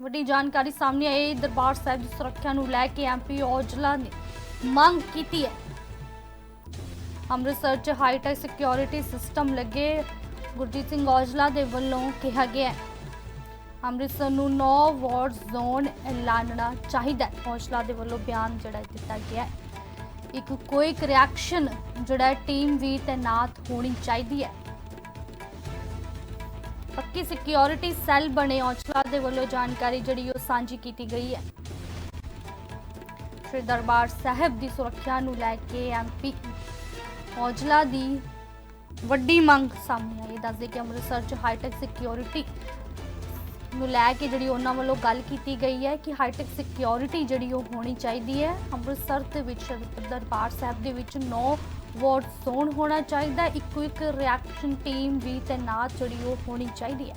ਵੱਡੀ ਜਾਣਕਾਰੀ ਸਾਹਮਣੇ ਆਈ। ਦਰਬਾਰ ਸਾਹਿਬ ਦੀ ਸੁਰੱਖਿਆ ਨੂੰ ਲੈ ਕੇ ਐਮਪੀ ਔਜਲਾ ਨੇ ਮੰਗ ਕੀਤੀ ਹੈ। ਅੰਮ੍ਰਿਤਸਰ 'ਚ ਹਾਈਟੈਕ ਸਿਕਿਉਰਿਟੀ ਸਿਸਟਮ ਲੱਗੇ ਗੁਰਜੀਤ ਸਿੰਘ ਔਜਲਾ ਦੇ ਵੱਲੋਂ ਕਿਹਾ ਗਿਆ ਹੈ। ਅੰਮ੍ਰਿਤਸਰ ਨੂੰ 9 ਵਾਰ ਜ਼ੋਨ ਐਲਾਨਣਾ ਚਾਹੀਦਾ ਹੈ। ਔਜਲਾ ਦੇ ਵੱਲੋਂ ਬਿਆਨ ਜਿਹੜਾ ਦਿੱਤਾ ਗਿਆ ਹੈ। ਇੱਕ ਕੁਇਕ ਰਿਐਕਸ਼ਨ ਜਿਹੜਾ ਟੀਮ ਵੀ ਤੈਨਾਤ ਹੋਣੀ ਚਾਹੀਦੀ ਹੈ। ਪੱਕੀ ਸਿਕਿਉਰਿਟੀ ਸੈੱਲ ਬਣੇ ਔਜਲਾ ਦੇ ਵੱਲੋਂ ਜਾਣਕਾਰੀ ਜਿਹੜੀ ਉਹ ਸਾਂਝੀ ਕੀਤੀ ਗਈ ਹੈ। ਸ਼੍ਰੀ ਦਰਬਾਰ ਸਾਹਿਬ ਦੀ ਸੁਰੱਖਿਆ ਨੂੰ ਲੈ ਕੇ ਐਮਪੀ ਔਜਲਾ ਦੀ ਵੱਡੀ ਮੰਗ ਸਾਹਮਣੇ ਆਈ। ਦੱਸਦੇ ਕਿ ਅੰਮ੍ਰਿਤਸਰ 'ਚ ਹਾਈਟੈਕ ਸਿਕਿਉਰਿਟੀ ਨੂੰ ਲੈ ਕੇ ਜਿਹੜੀ ਉਹਨਾਂ ਵੱਲੋਂ ਗੱਲ ਕੀਤੀ ਗਈ ਹੈ ਕਿ ਹਾਈਟੈਕ ਸਿਕਿਉਰਿਟੀ ਜਿਹੜੀ ਉਹ ਹੋਣੀ ਚਾਹੀਦੀ ਹੈ। ਅੰਮ੍ਰਿਤਸਰ ਦੇ ਵਿੱਚ ਦਰਬਾਰ ਸਾਹਿਬ ਦੇ ਵਿੱਚ 9 ਵਾਰਡ ਜ਼ੋਨ ਹੋਣਾ ਚਾਹੀਦਾ, ਇੱਕੋ ਇੱਕ ਰਿਐਕਸ਼ਨ ਟੀਮ ਵੀ ਤੈਨਾਤ ਜਿਹੜੀ ਉਹ ਹੋਣੀ ਚਾਹੀਦੀ ਹੈ।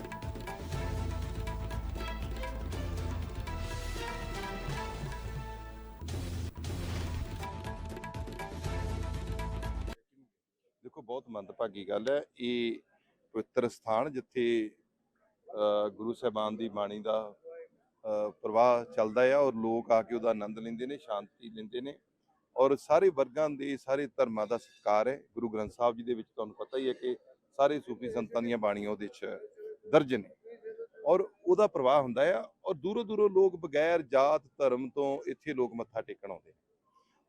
ਦੇਖੋ, ਬਹੁਤ ਮੰਦਭਾਗੀ ਗੱਲ ਹੈ। ਇਹ ਪਵਿੱਤਰ ਸਥਾਨ ਜਿੱਥੇ ਗੁਰੂ ਸਾਹਿਬਾਨ ਦੀ ਬਾਣੀ ਦਾ ਪ੍ਰਵਾਹ ਚੱਲਦਾ ਹੈ ਔਰ ਲੋਕ ਆ ਕੇ ਉਹਦਾ ਆਨੰਦ ਲੈਂਦੇ ਨੇ, ਸ਼ਾਂਤੀ ਲੈਂਦੇ ਨੇ। ਔਰ ਸਾਰੇ ਵਰਗਾਂ ਦੇ ਸਾਰੇ ਧਰਮਾਂ ਦਾ ਸਤਿਕਾਰ ਹੈ। ਗੁਰੂ ਗ੍ਰੰਥ ਸਾਹਿਬ ਜੀ ਦੇ ਵਿੱਚ ਤੁਹਾਨੂੰ ਪਤਾ ਹੀ ਹੈ ਕਿ ਸਾਰੇ ਸੂਫੀ ਸੰਤਾਂ ਦੀਆਂ ਬਾਣੀਆਂ ਉਹਦੇ 'ਚ ਦਰਜ ਨੇ ਔਰ ਉਹਦਾ ਪ੍ਰਵਾਹ ਹੁੰਦਾ ਆ ਔਰ ਦੂਰੋਂ ਦੂਰੋਂ ਲੋਕ ਬਗੈਰ ਜਾਤ, ਧਰਮ ਤੋਂ ਇੱਥੇ ਲੋਕ ਮੱਥਾ ਟੇਕਣ ਆਉਂਦੇ ਨੇ।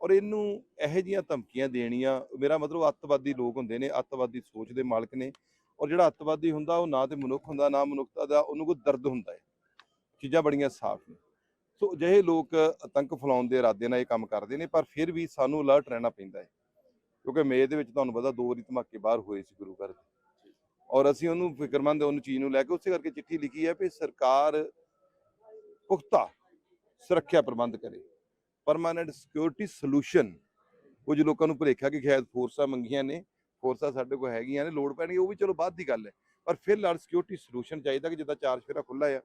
ਔਰ ਇਹਨੂੰ ਇਹੋ ਜੀਆਂ ਧਮਕੀਆਂ ਦੇਣੀਆਂ, ਮੇਰਾ ਮਤਲਬ ਅੱਤਵਾਦੀ ਲੋਕ ਹੁੰਦੇ ਨੇ, ਅੱਤਵਾਦੀ ਸੋਚ ਦੇ ਮਾਲਕ ਨੇ ਔਰ ਜਿਹੜਾ ਅੱਤਵਾਦੀ ਹੁੰਦਾ ਉਹ ਨਾ ਤੇ ਮਨੁੱਖ ਹੁੰਦਾ, ਨਾ ਮਨੁੱਖਤਾ ਦਾ, ਉਹਨੂੰ ਕੋਈ ਦਰਦ ਹੁੰਦਾ ਹੈ। ਚੀਜ਼ਾਂ ਬੜੀਆਂ ਸਾਫ਼ ਨੇ। ਸੋ ਅਜਿਹੇ ਲੋਕ ਆਤੰਕ ਫੈਲਾਉਣ ਦੇ ਇਰਾਦੇ ਨਾਲ ਇਹ ਕੰਮ ਕਰਦੇ ਨੇ, ਪਰ ਫਿਰ ਵੀ ਸਾਨੂੰ ਅਲਰਟ ਰਹਿਣਾ ਪੈਂਦਾ ਹੈ। ਕਿਉਂਕਿ ਮੇ ਦੇ ਵਿੱਚ ਤੁਹਾਨੂੰ ਪਤਾ ਦੋ ਵਾਰੀ ਧਮਾਕੇ ਬਾਹਰ ਹੋਏ ਸੀ ਗੁਰੂ ਘਰ ਦੇ। ਔਰ ਅਸੀਂ ਉਹਨੂੰ ਫਿਕਰਮੰਦ ਉਹਨੂੰ ਚੀਜ਼ ਨੂੰ ਲੈ ਕੇ ਉਸੇ ਕਰਕੇ ਚਿੱਠੀ ਲਿਖੀ ਹੈ ਵੀ ਸਰਕਾਰ ਪੁਖਤਾ ਸੁਰੱਖਿਆ ਪ੍ਰਬੰਧ ਕਰੇ। ਪਰਮਾਨੈਂਟ ਸਿਕਿਉਰਿਟੀ ਸੋਲੂਸ਼ਨ ਕੁਝ ਲੋਕਾਂ ਨੂੰ ਭੁਲੇਖਾ ਕਿ ਸ਼ਾਇਦ ਫੋਰਸਾਂ ਮੰਗੀਆਂ ਨੇ, ਫੋਰਸਾਂ ਸਾਡੇ ਕੋਲ ਹੈਗੀਆਂ ਨੇ, ਲੋੜ ਪੈਣੀ, ਉਹ ਵੀ ਚਲੋ ਬਾਅਦ ਦੀ ਗੱਲ ਹੈ। ਪਰ ਫਿਰ ਫਿਲਹਾਲ ਸਿਕਿਉਰਿਟੀ ਸੋਲੂਸ਼ਨ ਚਾਹੀਦਾ ਕਿ ਜਿੱਦਾਂ ਚਾਰ ਫੇਰਾ ਖੁੱਲਾ ਆ,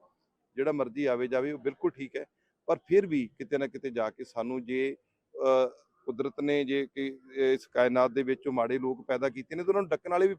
ਜਿਹੜਾ ਮਰਜ਼ੀ ਆਵੇ ਜਾਵੇ, ਉਹ ਬਿਲਕੁਲ ਠੀਕ ਹੈ। ਪਰ ਫਿਰ ਵੀ ਕਿਤੇ ਨਾ ਕਿਤੇ ਜਾ ਕੇ ਸਾਨੂੰ ਜੇ ਅਹ, ਕੁਦਰਤ ਨੇ ਜੇ ਕਿ ਇਸ ਕਾਇਨਾਤ ਦੇ ਵਿੱਚ ਮਾੜੇ ਲੋਕ ਪੈਦਾ ਕੀਤੇ ਨੇ ਤਾਂ ਉਹਨਾਂ ਨੂੰ ਡੱਕਣ ਵਾਲੇ ਵੀ